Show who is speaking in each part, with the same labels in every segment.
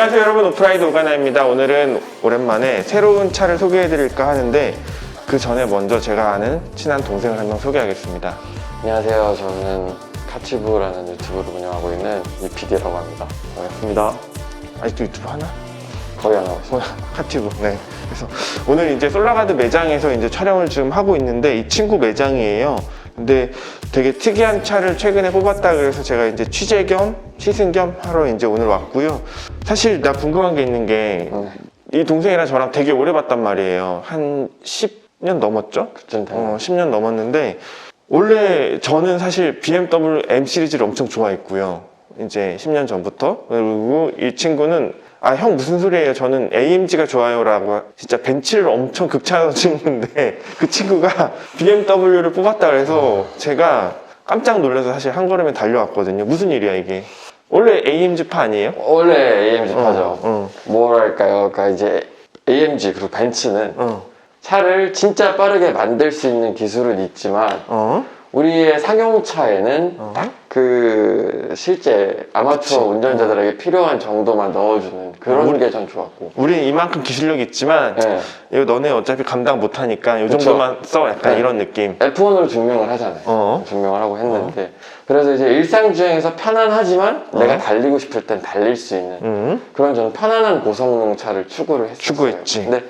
Speaker 1: 안녕하세요 여러분 오프라이드 오가나입니다 오늘은 오랜만에 새로운 차를 소개해 드릴까 하는데 그 전에 먼저 제가 아는 친한 동생을 한 명 소개하겠습니다
Speaker 2: 안녕하세요. 저는 카치부라는 유튜브를 운영하고 있는 이PD라고 합니다. 반갑습니다.
Speaker 1: 아직도 유튜브 하나?
Speaker 2: 거의 안 하고 있습니다.
Speaker 1: 카티브 네 그래서 오늘 이제 솔라가드 매장에서 이제 촬영을 지금 하고 있는데 이 친구 매장이에요 근데 되게 특이한 차를 최근에 뽑았다 그래서 제가 이제 취재 겸 시승 겸 하러 이제 오늘 왔고요 사실 나 궁금한 게 있는 게이
Speaker 2: 네.
Speaker 1: 동생이랑 저랑 되게 오래 봤단 말이에요 한 10년 넘었죠?
Speaker 2: 그쯤 되요
Speaker 1: 어, 10년 넘었는데 원래 저는 사실 BMW M 시리즈를 엄청 좋아했고요. 이제 10년 전부터 그리고 이 친구는 아 형 무슨 소리예요? 저는 AMG가 좋아요라고 진짜 벤츠를 엄청 극찬하는 친구인데 그 친구가 BMW를 뽑았다 그래서 제가 깜짝 놀라서 사실 한 걸음에 달려왔거든요. 무슨 일이야 이게? 원래 AMG파 아니에요?
Speaker 2: 원래 AMG 타죠.
Speaker 1: 어,
Speaker 2: 뭐랄까요? 그러니까 이제 AMG 그리고 벤츠는
Speaker 1: 어,
Speaker 2: 차를 진짜 빠르게 만들 수 있는 기술은 있지만
Speaker 1: 어,
Speaker 2: 우리의 상용차에는
Speaker 1: 어?
Speaker 2: 딱그 실제 아마추어
Speaker 1: 그치.
Speaker 2: 운전자들에게 필요한 정도만 넣어주는 그런
Speaker 1: 어,
Speaker 2: 게전 좋았고.
Speaker 1: 우린 이만큼 기술력이 있지만
Speaker 2: 네.
Speaker 1: 이거 너네 어차피 감당 못하니까 이. 정도만 써 약간
Speaker 2: 네.
Speaker 1: 이런 느낌.
Speaker 2: F1으로 증명을 하잖아요.
Speaker 1: 어.
Speaker 2: 증명을 하고 했는데 그래서 이제 일상 주행에서 편안하지만
Speaker 1: 어.
Speaker 2: 내가 달리고 싶을 땐 달릴 수 있는
Speaker 1: 음.
Speaker 2: 그런 저는 편안한 고성능 차를 추구를 했어요.
Speaker 1: 추구했지.
Speaker 2: 근데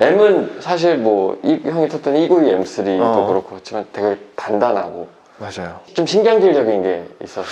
Speaker 2: M은 사실 뭐 이, 형이 탔던 292 M3도
Speaker 1: 어.
Speaker 2: 그렇고 그렇지만 되게 단단하고
Speaker 1: 맞아요.
Speaker 2: 좀 신경질적인 게 있어서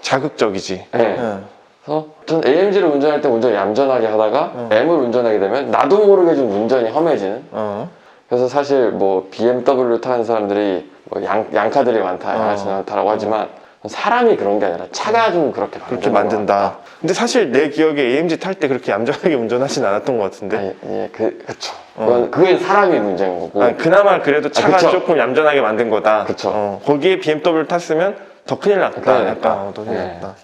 Speaker 1: 자극적이지.
Speaker 2: 네.
Speaker 1: 응.
Speaker 2: 그래서 전 AMG를 운전할 때 운전 얌전하게 하다가
Speaker 1: 어.
Speaker 2: M을 운전하게 되면 나도 모르게 좀 운전이 험해지는
Speaker 1: 어.
Speaker 2: 그래서 사실 뭐 BMW 타는 사람들이 뭐 양, 양카들이 많다,
Speaker 1: 어.
Speaker 2: 양아치 많다라고 하지만 사람이 그런 게 아니라 차가 좀 그렇게 만드는
Speaker 1: 그렇게
Speaker 2: 것
Speaker 1: 만든다. 근데 사실 내 기억에 AMG 탈 때 그렇게 얌전하게 운전하진 않았던 것 같은데.
Speaker 2: 아니, 예, 그, 그쵸.
Speaker 1: 어.
Speaker 2: 그건, 그게 사람이 문제인 거고.
Speaker 1: 아니, 그나마 그래도 차가
Speaker 2: 그쵸.
Speaker 1: 조금 얌전하게 만든 거다.
Speaker 2: 그쵸.
Speaker 1: 어, 거기에 BMW 탔으면 더 큰일 났다.
Speaker 2: 큰일
Speaker 1: 약간
Speaker 2: 났다.
Speaker 1: 어, 더 큰일
Speaker 2: 네.
Speaker 1: 났다.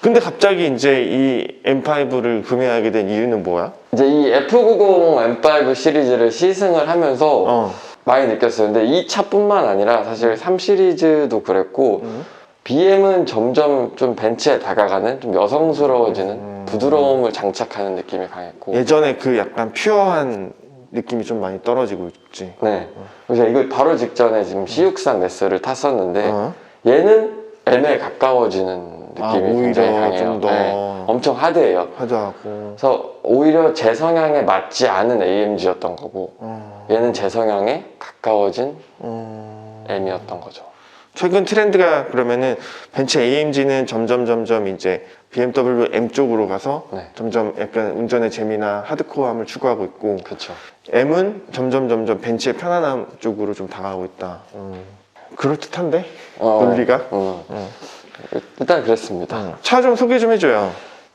Speaker 1: 근데 갑자기 이제 이 M5를 구매하게 된 이유는 뭐야?
Speaker 2: 이제 이 F90 M5 시리즈를 시승을 하면서
Speaker 1: 어.
Speaker 2: 많이 느꼈어요. 근데 이 차뿐만 아니라 사실 3 시리즈도 그랬고,
Speaker 1: 음.
Speaker 2: BM은 점점 좀 벤츠에 다가가는 좀 여성스러워지는
Speaker 1: 음.
Speaker 2: 부드러움을 장착하는 느낌이 강했고.
Speaker 1: 예전에 그 약간 퓨어한 느낌이 좀 많이 떨어지고 있지.
Speaker 2: 네. 그래서 이거 바로 직전에 지금 C63 네스를 탔었는데,
Speaker 1: 어?
Speaker 2: 얘는 M에 가까워지는 느낌이
Speaker 1: 아,
Speaker 2: 굉장히 강해요.
Speaker 1: 좀 더.
Speaker 2: 네. 엄청 하드해요.
Speaker 1: 하자고.
Speaker 2: 그래서 오히려 제 성향에 맞지 않은 AMG였던 거고
Speaker 1: 어.
Speaker 2: 얘는 제 성향에 가까워진
Speaker 1: 어.
Speaker 2: M이었던 거죠.
Speaker 1: 최근 트렌드가 그러면은 벤츠 AMG는 점점 점점 이제 BMW M 쪽으로 가서
Speaker 2: 네.
Speaker 1: 점점 약간 운전의 재미나 하드코어함을 추구하고 있고
Speaker 2: 그렇죠.
Speaker 1: M은 점점 점점 벤츠의 편안함 쪽으로 좀 다가가고 있다. 그럴듯한데 논리가?
Speaker 2: 음.
Speaker 1: 어.
Speaker 2: 일단 그랬습니다.
Speaker 1: 차 좀 소개 좀 해줘요.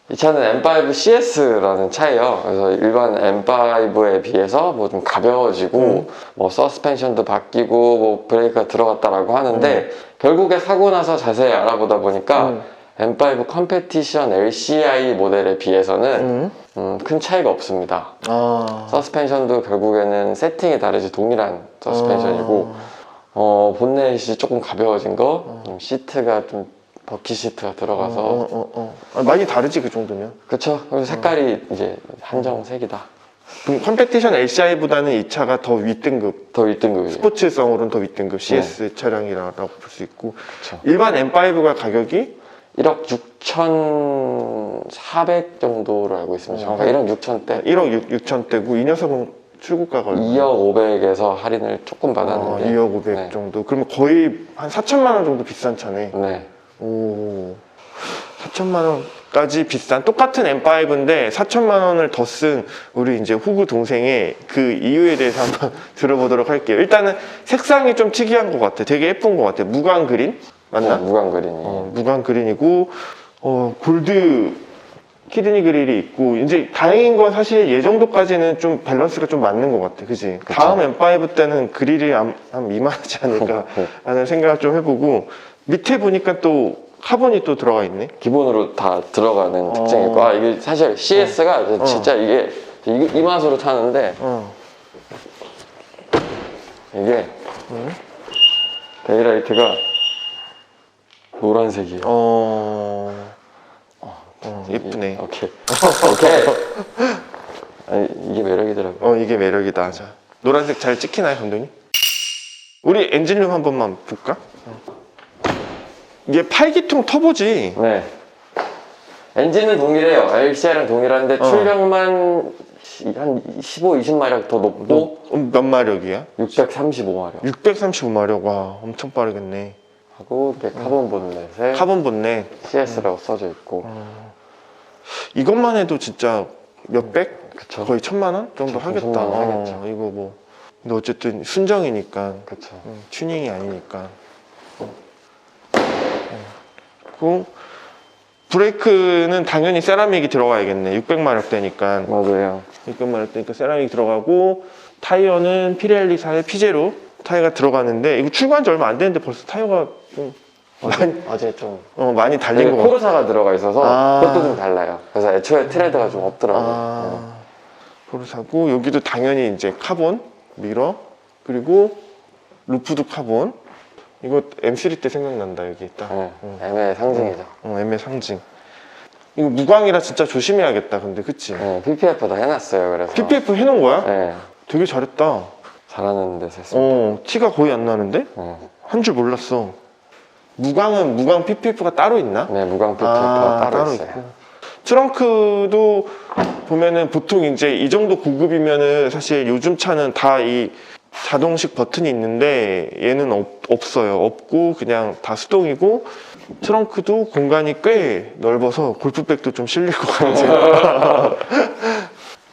Speaker 2: 이 차는 M5 CS라는 차예요. 그래서 일반 M5에 비해서 뭐 좀 가벼워지고
Speaker 1: 음.
Speaker 2: 뭐 서스펜션도 바뀌고 뭐 브레이크가 들어갔다라고 하는데
Speaker 1: 음.
Speaker 2: 결국에 사고 나서 자세히 알아보다 보니까
Speaker 1: 음.
Speaker 2: M5 컴페티션 LCI 모델에 비해서는
Speaker 1: 음.
Speaker 2: 음, 큰 차이가 없습니다.
Speaker 1: 아.
Speaker 2: 서스펜션도 결국에는 세팅이 다르지 동일한 서스펜션이고 어, 본넷이 조금 가벼워진 거 음, 시트가 좀 버킷 시트가 들어가서
Speaker 1: 어, 어, 어. 아, 많이 다르지 그 정도면.
Speaker 2: 그쵸 그리고 색깔이 이제 한정색이다
Speaker 1: 그럼 컴페티션 LCI보다는 이 차가 더 윗등급,
Speaker 2: 더 1등급이죠
Speaker 1: 스포츠성으로는 더 윗등급 CS 차량이라고 볼 수 있고
Speaker 2: 그쵸
Speaker 1: 일반 M5가 가격이
Speaker 2: 1억 6,400 정도로 알고 있습니다 정확하게 1억 6천대
Speaker 1: 1억 6, 6천대고 이 녀석은 출고가가 얼마야?
Speaker 2: 2억 500에서 할인을 조금
Speaker 1: 아,
Speaker 2: 받았는데
Speaker 1: 2억 500
Speaker 2: 네.
Speaker 1: 정도. 그러면 거의 한 4천만 원 정도 비싼 차네.
Speaker 2: 네.
Speaker 1: 오. 4천만 원까지 비싼 똑같은 M5인데 4천만 원을 더 쓴 우리 이제 후구 동생의 그 이유에 대해서 한번 들어보도록 할게요. 일단은 색상이 좀 특이한 것 같아. 되게 예쁜 것 같아. 무광 그린 맞나?
Speaker 2: 어, 무광 그린이
Speaker 1: 어, 무광 그린이고 어, 골드 키드니 그릴이 있고 이제 다행인 건 사실 예 정도까지는 좀 밸런스가 좀 맞는 것 같아 그지. 다음 M5 때는 그릴이 한, 한 미만하지 않을까 라는 생각을 좀 해보고 밑에 보니까 또 카본이 또 들어가 있네
Speaker 2: 기본으로 다 들어가는
Speaker 1: 어.
Speaker 2: 특징이 있고 아 이게 사실 CS가 진짜 이게 이, 이 맛으로 타는데
Speaker 1: 어.
Speaker 2: 이게
Speaker 1: 음.
Speaker 2: 데이라이트가 노란색이에요
Speaker 1: 어... 어, 예쁘네.
Speaker 2: 오케이. 오케이. 아니, 이게 매력이더라고요.
Speaker 1: 어, 이게 매력이다. 자, 노란색 잘 찍히나요, 감독님? 우리 엔진룸 한 번만 볼까? 이게 8기통 터보지?
Speaker 2: 네. 엔진은 동일해요. LCR랑 동일한데
Speaker 1: 어.
Speaker 2: 출력만 시- 한 15, 20마력 더 높고
Speaker 1: 어, 몇 마력이야?
Speaker 2: 635마력
Speaker 1: 635마력. 와, 엄청 빠르겠네.
Speaker 2: 하고 이렇게 카본 본넷에
Speaker 1: 카본 본네.
Speaker 2: CS라고 써져 있고
Speaker 1: 이것만 해도 진짜 몇백?
Speaker 2: 그쵸.
Speaker 1: 거의 천만 원 정도
Speaker 2: 그쵸,
Speaker 1: 하겠다.
Speaker 2: 천만 원
Speaker 1: 어,
Speaker 2: 하겠죠.
Speaker 1: 이거 뭐. 근데 어쨌든 순정이니까.
Speaker 2: 그쵸.
Speaker 1: 음, 튜닝이 아니니까. 어. 그 브레이크는 당연히 세라믹이 들어가야겠네. 600마력 되니까.
Speaker 2: 맞아요.
Speaker 1: 600마력 되니까 세라믹이 들어가고 타이어는 피렐리사의 피제로 타이어가 들어가는데 이거 출고한 지 얼마 안 됐는데 벌써 타이어가 좀 많이,
Speaker 2: 어제 좀
Speaker 1: 어, 많이 달린 거 같아.
Speaker 2: 코르사가 들어가 있어서
Speaker 1: 아.
Speaker 2: 그것도 좀 달라요. 그래서 애초에 트레드가 좀 없더라고요.
Speaker 1: 아, 포르사고 여기도 당연히 이제 카본 미러 그리고 루프도 카본. 이거 M3 때 생각난다 여기 있다.
Speaker 2: 네. 애매의 상징이죠.
Speaker 1: 어, M의 상징. 이거 무광이라 진짜 조심해야겠다. 근데 그치?
Speaker 2: 네, PPF 다 해놨어요. 그래서
Speaker 1: PPF 해놓은 거야?
Speaker 2: 네,
Speaker 1: 되게 잘했다.
Speaker 2: 잘하는 데서 했습니다.
Speaker 1: 어, 티가 거의 안 나는데?
Speaker 2: 네.
Speaker 1: 한줄 몰랐어. 무광은 무광 PPF가 따로 있나?
Speaker 2: 네, 무광 PPF가
Speaker 1: 아,
Speaker 2: 따로, 있어요.
Speaker 1: 트렁크도 보면은 보통 이제 이 정도 고급이면은 사실 요즘 차는 다 이 자동식 버튼이 있는데 얘는 없, 없어요. 없고 그냥 다 수동이고 트렁크도 공간이 꽤 넓어서 골프백도 좀 실릴 것 같아요.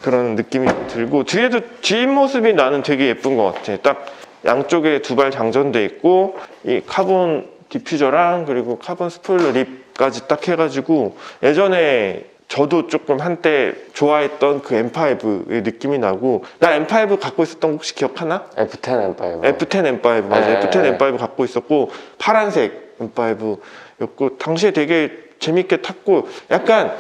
Speaker 1: 그런 느낌이 좀 들고 뒤에도 뒷모습이 나는 되게 예쁜 것 같아. 딱 양쪽에 두 발 장전돼 있고 이 카본 디퓨저랑 그리고 카본 스포일러 립까지 딱 해가지고 예전에 저도 조금 한때 좋아했던 그 M5의 느낌이 나고 나 M5 갖고 있었던 거 혹시 기억하나?
Speaker 2: F10 M5.
Speaker 1: F10 M5 맞아
Speaker 2: 네.
Speaker 1: F10 M5 갖고 있었고 파란색 M5였고 당시에 되게 재밌게 탔고 약간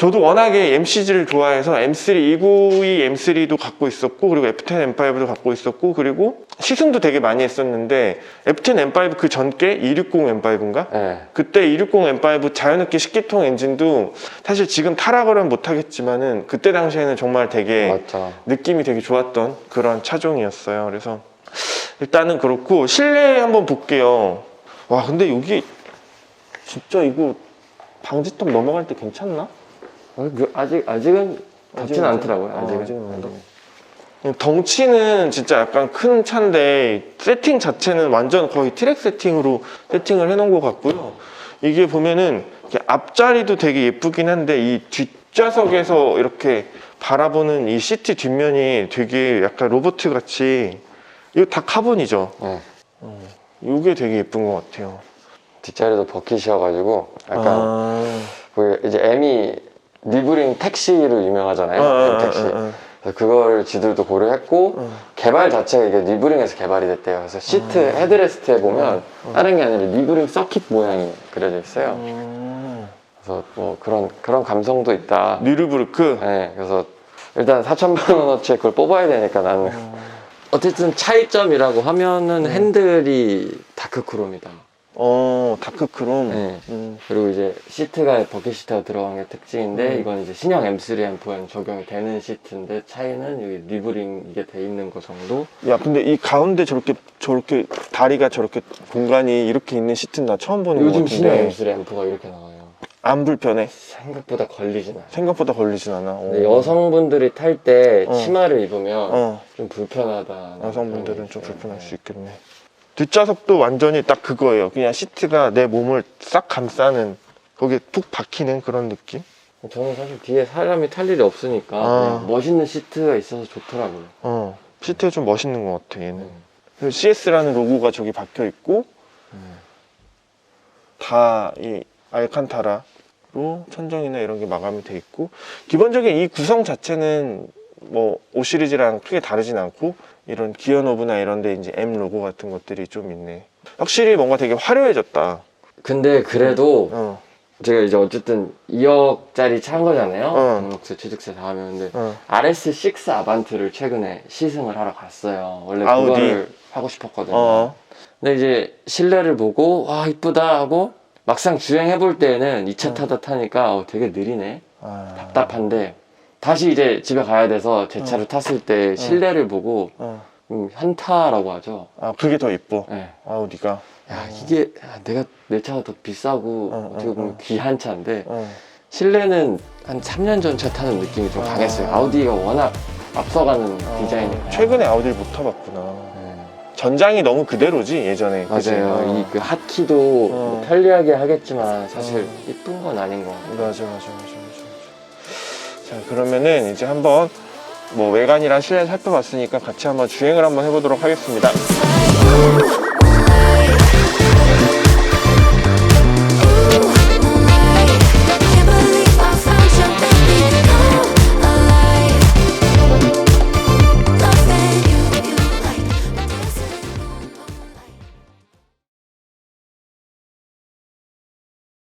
Speaker 1: 저도 워낙에 MCG를 좋아해서 M3 292 M3도 갖고 있었고 그리고 F10 M5도 갖고 있었고 그리고 시승도 되게 많이 했었는데 F10 M5 그 전께 260 M5인가?
Speaker 2: 네.
Speaker 1: 그때 260 M5 자연흡기 10기통 엔진도 사실 지금 타락을 은 못하겠지만은 그때 당시에는 정말 되게
Speaker 2: 맞죠.
Speaker 1: 느낌이 되게 좋았던 그런 차종이었어요. 그래서 일단은 그렇고 실내 한번 볼게요. 와 근데 여기 진짜 이거 방지턱 넘어갈 때 괜찮나?
Speaker 2: 어, 그 아직 아직은 닿진 않더라고요.
Speaker 1: 아,
Speaker 2: 아직은.
Speaker 1: 닿아. 덩치는 진짜 약간 큰 차인데 세팅 자체는 완전 거의 트랙 세팅으로 세팅을 해놓은 것 같고요. 이게 보면은 이렇게 앞자리도 되게 예쁘긴 한데 이 뒷좌석에서 이렇게 바라보는 이 시트 뒷면이 되게 약간 로봇 같이 이거 다 카본이죠.
Speaker 2: 네.
Speaker 1: 이게 되게 예쁜 것 같아요.
Speaker 2: 뒷자리도 버킷이어가지고 약간
Speaker 1: 아,
Speaker 2: 그 이제 M이 리브링 택시로 유명하잖아요.
Speaker 1: 아,
Speaker 2: 택시.
Speaker 1: 아, 아.
Speaker 2: 그래서 그걸 지들도 고려했고
Speaker 1: 어.
Speaker 2: 개발 자체가 이게 리브링에서 개발이 됐대요. 그래서 시트 헤드레스트에 보면 다른 게 아니라 리브링 서킷 모양이 그려져 있어요.
Speaker 1: 음.
Speaker 2: 그래서 뭐 그런 그런 감성도 있다.
Speaker 1: 뉴르부르크.
Speaker 2: 네, 그래서 일단 4천만 원어치에 그걸 뽑아야 되니까 나는 어쨌든 차이점이라고 하면은 핸들이 다크 크롬이다.
Speaker 1: 어 다크 크롬.
Speaker 2: 네.
Speaker 1: 음.
Speaker 2: 그리고 이제 시트가 버킷 시트가 들어간 게 특징인데
Speaker 1: 음.
Speaker 2: 이건 이제 신형 M3 M4에 적용이 되는 시트인데 차이는 여기 리브링 이게 돼 있는 거 정도.
Speaker 1: 야 근데 이 가운데 저렇게 저렇게 다리가 저렇게 공간이 이렇게 있는 시트는 나 처음 보는 것
Speaker 2: 요즘 신형
Speaker 1: 같은데
Speaker 2: M3 M4가 이렇게 나와요.
Speaker 1: 안 불편해
Speaker 2: 생각보다 걸리진 않아요.
Speaker 1: 생각보다 걸리진 않아 어.
Speaker 2: 근데 여성분들이 탈때
Speaker 1: 어.
Speaker 2: 치마를 입으면
Speaker 1: 어
Speaker 2: 좀 불편하다.
Speaker 1: 여성분들은 좀 불편할 수 있겠네 뒷좌석도 완전히 딱 그거예요 그냥 시트가 내 몸을 싹 감싸는 거기에 푹 박히는 그런 느낌
Speaker 2: 저는 사실 뒤에 사람이 탈 일이 없으니까
Speaker 1: 아.
Speaker 2: 멋있는 시트가 있어서 좋더라고요.
Speaker 1: 어 시트가 좀 멋있는 것 같아 얘는
Speaker 2: 음.
Speaker 1: CS라는 로고가 저기 박혀 있고 다이 알칸타라로 천정이나 이런 게 마감이 돼 있고 기본적인 이 구성 자체는 뭐 5 시리즈랑 크게 다르진 않고 이런 기어 노브나 이런 데 이제 M 로고 같은 것들이 좀 있네 확실히 뭔가 되게 화려해졌다
Speaker 2: 근데 그래도
Speaker 1: 어,
Speaker 2: 제가 이제 어쨌든 2억짜리 차인 거잖아요.
Speaker 1: 어.
Speaker 2: 등록세, 취득세 다 하면 근데
Speaker 1: 어.
Speaker 2: RS6 아반트를 최근에 시승을 하러 갔어요. 원래
Speaker 1: 아우디.
Speaker 2: 그거를 하고 싶었거든요.
Speaker 1: 어.
Speaker 2: 근데 이제 실내를 보고 와 이쁘다 하고 막상 주행해 볼 때는 이차 타다 타니까 어, 되게 느리네.
Speaker 1: 아,
Speaker 2: 답답한데 다시 이제 집에 가야 돼서 제 차를 탔을 때 실내를 보고
Speaker 1: 어.
Speaker 2: 음, 현타라고 하죠.
Speaker 1: 아 그게 더 이뻐.
Speaker 2: 네.
Speaker 1: 아우디가.
Speaker 2: 야 이게 아, 내가 내 차가 더 비싸고
Speaker 1: 어,
Speaker 2: 어 떻게
Speaker 1: 어,
Speaker 2: 보면
Speaker 1: 어.
Speaker 2: 귀한 차인데
Speaker 1: 어.
Speaker 2: 실내는 한 3년 전 차 타는 느낌이 좀
Speaker 1: 아.
Speaker 2: 강했어요. 아우디가 워낙 앞서가는 디자인이니까.
Speaker 1: 어, 최근에 아우디를 못 타봤구나.
Speaker 2: 네.
Speaker 1: 전장이 너무 그대로지 예전에. 그치?
Speaker 2: 맞아요.
Speaker 1: 어.
Speaker 2: 이그 핫키도
Speaker 1: 어.
Speaker 2: 뭐 편리하게 하겠지만 사실
Speaker 1: 어.
Speaker 2: 이쁜 건 아닌 것 같아요.
Speaker 1: 맞아 맞아 맞아. 자 그러면은 이제 한번 뭐 외관이랑 실내 살펴봤으니까 같이 한번 주행을 한번 해보도록 하겠습니다.